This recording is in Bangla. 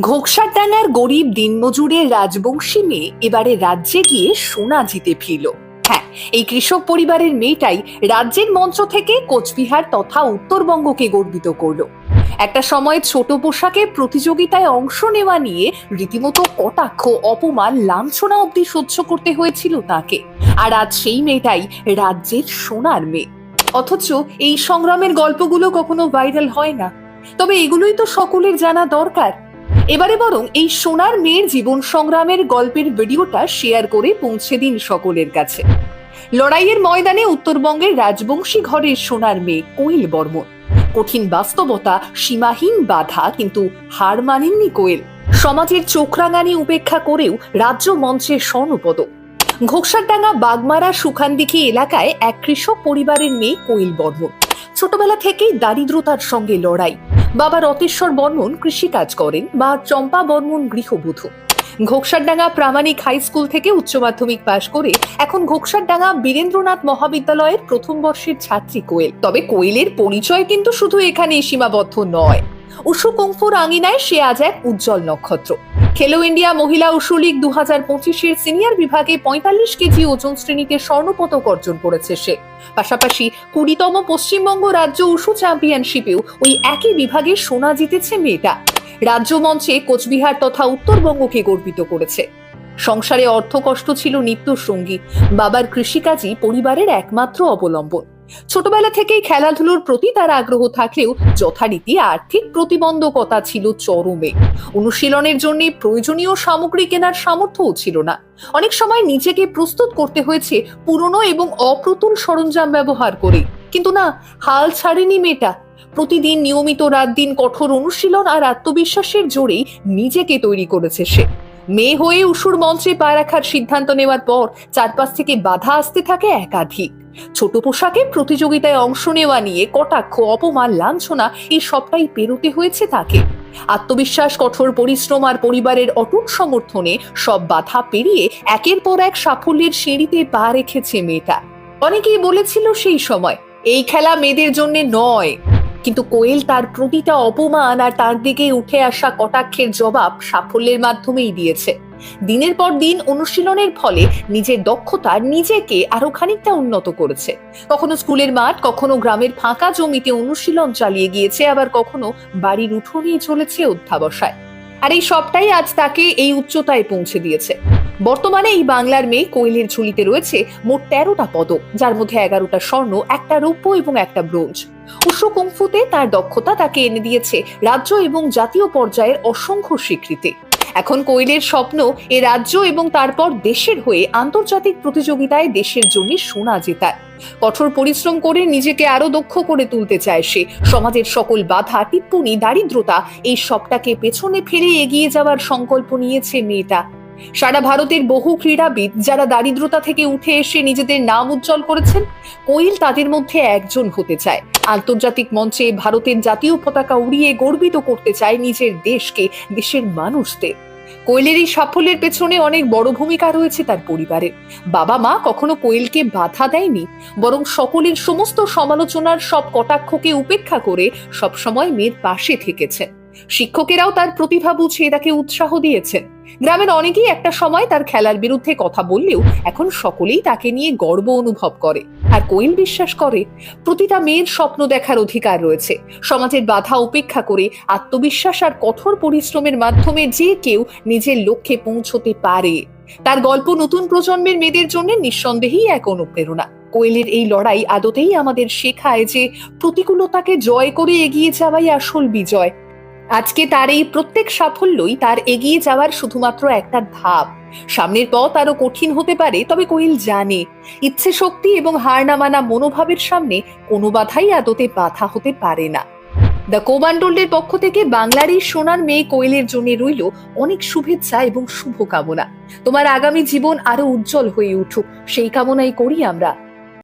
ঘোকসাডাঙ্গার গরিব দিনমজুরের রাজবংশী মেয়ে এবারে রাজ্যে গিয়ে সোনা জিতে ফিরল। হ্যাঁ এই কৃষক পরিবারের মেয়েটাই রাজ্যের মঞ্চ থেকে কোচবিহার তথা উত্তরবঙ্গকে গর্বিত করল। একটা সময় ছোট পোশাকে প্রতিযোগিতায় অংশ নেওয়া নিয়ে রীতিমতো কটাক্ষ, অপমান, লাঞ্ছনা অবধি সহ্য করতে হয়েছিল তাকে। আর আজ সেই মেয়েটাই রাজ্যের সোনার মেয়ে। অথচ এই সংগ্রামের গল্পগুলো কখনো ভাইরাল হয় না। তবে এগুলোই তো সকলের জানা দরকার। এবারে বরং এই সোনার মেয়ের জীবন সংগ্রামের গল্পের ভিডিওটা শেয়ার করে পৌঁছে দিন সকলের কাছে। লড়াইয়ের ময়দানে উত্তরবঙ্গের রাজবংশী ঘরের সোনার মেয়ে কোয়েল বর্মন। কঠিন বাস্তবতা, সীমাহীন বাধা কিন্তু হার মানেননি কোয়েল। সমাজের চোখরাঙানি উপেক্ষা করেও রাজ্য মঞ্চের স্বর্ণপদক। ঘোকসারডাঙ্গা বাগমারা সুখানদিঘি এলাকায় এক কৃষক পরিবারের মেয়ে কোয়েল বর্মন। ছোটবেলা থেকেই দারিদ্রতার সঙ্গে লড়াই। বাবা রতেশ্বর বর্মন কৃষিকাজ করেন মা চম্পা বর্মন গৃহবধূ। ঘোকসারডাঙ্গা প্রামাণিক হাই স্কুল থেকে উচ্চ মাধ্যমিক পাশ করে এখন ঘোকসারডাঙ্গা বীরেন্দ্রনাথ মহাবিদ্যালয়ের প্রথম বর্ষের ছাত্রী কোয়েল। তবে কোয়েলের পরিচয় কিন্তু শুধু এখানেই সীমাবদ্ধ নয়। উষু কুংফুর আঙিনায় সে আজ এক উজ্জ্বল নক্ষত্র। খেলো ইন্ডিয়া মহিলা উষু লীগ দু হাজার পঁচিশের সিনিয়র বিভাগে পঁয়তাল্লিশ কেজি ওজন শ্রেণীতে স্বর্ণপদক অর্জন করেছে সে। পাশাপাশি কুড়িতম পশ্চিমবঙ্গ রাজ্য উষু চ্যাম্পিয়নশিপেও ওই একই বিভাগে সোনা জিতেছে মেয়েটা। রাজ্য মঞ্চে কোচবিহার তথা উত্তরবঙ্গকে গর্বিত করেছে। সংসারে অর্থ কষ্ট ছিল নিত্য সঙ্গী বাবার কৃষিকাজই পরিবারের একমাত্র অবলম্বন। ছোটবেলা থেকেই খেলাধুলোর প্রতি তার আগ্রহ থাকলেও যথারীতি আর্থিক প্রতিবন্ধকতা ছিল চরমে। অনুশীলনের জন্য প্রয়োজনীয় সামগ্রী কেনার সামর্থ্যও ছিল না। অনেক সময় নিজেকে প্রস্তুত করতে হয়েছে পুরনো এবং অপ্রতুল সরঞ্জাম ব্যবহার করে। কিন্তু না, হাল ছাড়েনি মেয়েটা। প্রতিদিন নিয়মিত রাত দিন কঠোর অনুশীলন আর আত্মবিশ্বাসের জোরেই নিজেকে তৈরি করেছে সে। মেয়ে হয়ে উসুর মঞ্চে পা রাখার সিদ্ধান্ত নেওয়ার পর চারপাশ থেকে বাধা আসতে থাকে একাধিক। ছোট পোশাকে প্রতিযোগিতায় অংশ নেওয়া নিয়ে কটাক্ষ, অপমান, লাঞ্ছনা, এই সবটাই পেরোতে হয়েছে তাকে। আত্মবিশ্বাস, কঠোর পরিশ্রম আর পরিবারের অটুট সমর্থনে সব বাধা পেরিয়ে একের পর এক সাফল্যের সিঁড়িতে পা রেখেছে মেয়েটা। অনেকেই বলেছিল সেই সময়, এই খেলা মেয়েদের জন্য নয়। কিন্তু কোয়েল তার প্রতিটা অপমান আর তার দিকে উঠে আসা কটাক্ষের জবাব সাফল্যের মাধ্যমেই দিয়েছে। দিনের পর দিন অনুশীলনের ফলে নিজের দক্ষতা নিজেকে আরও খানিকটা উন্নত করেছে। কখনো স্কুলের মাঠ, কখনো গ্রামের ফাঁকা জমিতে অনুশীলন চালিয়ে গিয়েছে, আবার কখনো বাড়ির উঠোনেই চলেছে অধ্যাবসায়। আর এই সবটাই আজ তাকে এই উচ্চতায় পৌঁছে দিয়েছে। বর্তমানে এই বাংলার মেয়ে কোয়েলের ঝুলিতে রয়েছে মোট তেরোটা পদক, যার মধ্যে এগারোটা স্বর্ণ, একটা রৌপ্য এবং একটা ব্রোঞ্জ। উষু কুংফুতে তার দক্ষতা তাকে এনে দিয়েছে রাজ্য এবং জাতীয় পর্যায়ের অসংখ্য স্বীকৃতি। এখন কোয়েলের স্বপ্ন এ রাজ্য এবং তারপর দেশের হয়ে আন্তর্জাতিক প্রতিযোগিতায় দেশের জন্য সোনা জেতার। কঠোর পরিশ্রম করে নিজেকে আরও দক্ষ করে তুলতে চায় সে। সমাজের সকল বাধা, টিপ্পনি, দারিদ্রতা এই সবটাকে পেছনে ফেলে এগিয়ে যাওয়ার সংকল্প নিয়েছে মেয়েটা। সারা ভারতের বহু ক্রীড়াবিদ যারা দারিদ্রতা থেকে উঠে এসে নিজেদের নাম উজ্জ্বল করেছেন, কোয়েল তাদের মধ্যে একজন হতে চায়। আন্তর্জাতিক মঞ্চে ভারতের জাতীয় পতাকা উড়িয়ে গর্বিত করতে চায় নিজের দেশকে, দেশের মানুষদের। কোয়েলের এই সাফল্যের পেছনে অনেক বড় ভূমিকা রয়েছে তার পরিবারের। বাবা মা কখনো কোয়েলকে বাধা দেয়নি, বরং সকলের সমস্ত সমালোচনার সব কটাক্ষকে উপেক্ষা করে সবসময় মেয়ের পাশে থেকেছেন। শিক্ষকেরাও তার প্রতিভা বুঝে তাকে উৎসাহ দিয়েছেন। গ্রামের অনেকেই একটা সময় তার খেলার বিরুদ্ধে কথা বললেও এখন সকলেই তাকে নিয়ে গর্ব অনুভব করে। আর কোয়েল বিশ্বাস করে, প্রতিটা মেয়ের স্বপ্ন দেখার অধিকার রয়েছে। সমাজের বাধা উপেক্ষা করে আত্মবিশ্বাস আর কঠোর পরিশ্রমের মাধ্যমে যে কেউ নিজের লক্ষ্যে পৌঁছতে পারে। তার গল্প নতুন প্রজন্মের মেয়েদের জন্য নিঃসন্দেহেই এক অনুপ্রেরণা। কোয়েলের এই লড়াই আদতেই আমাদের শেখায় যে প্রতিকূলতাকে জয় করে এগিয়ে যাওয়াই আসল বিজয়। আজকে তার এই প্রত্যেক সাফল্যই তার এগিয়ে যাওয়ার শুধুমাত্র একটা ধাপ। সামনের পথ আরও কঠিন হতে পারে, তবে কোয়েল জানে। ইচ্ছে শক্তি এবং হার না মানা মনোভাবের সামনে কোনো বাধাই আদতে বাধা হতে পারে না। দ্য কোবান্ডোল্ডের পক্ষ থেকে বাংলার এই সোনার মেয়ে কোয়েলের জন্য রইল অনেক শুভেচ্ছা এবং শুভকামনা। তোমার আগামী জীবন আরও উজ্জ্বল হয়ে উঠুক। সেই কামনাই করি আমরা।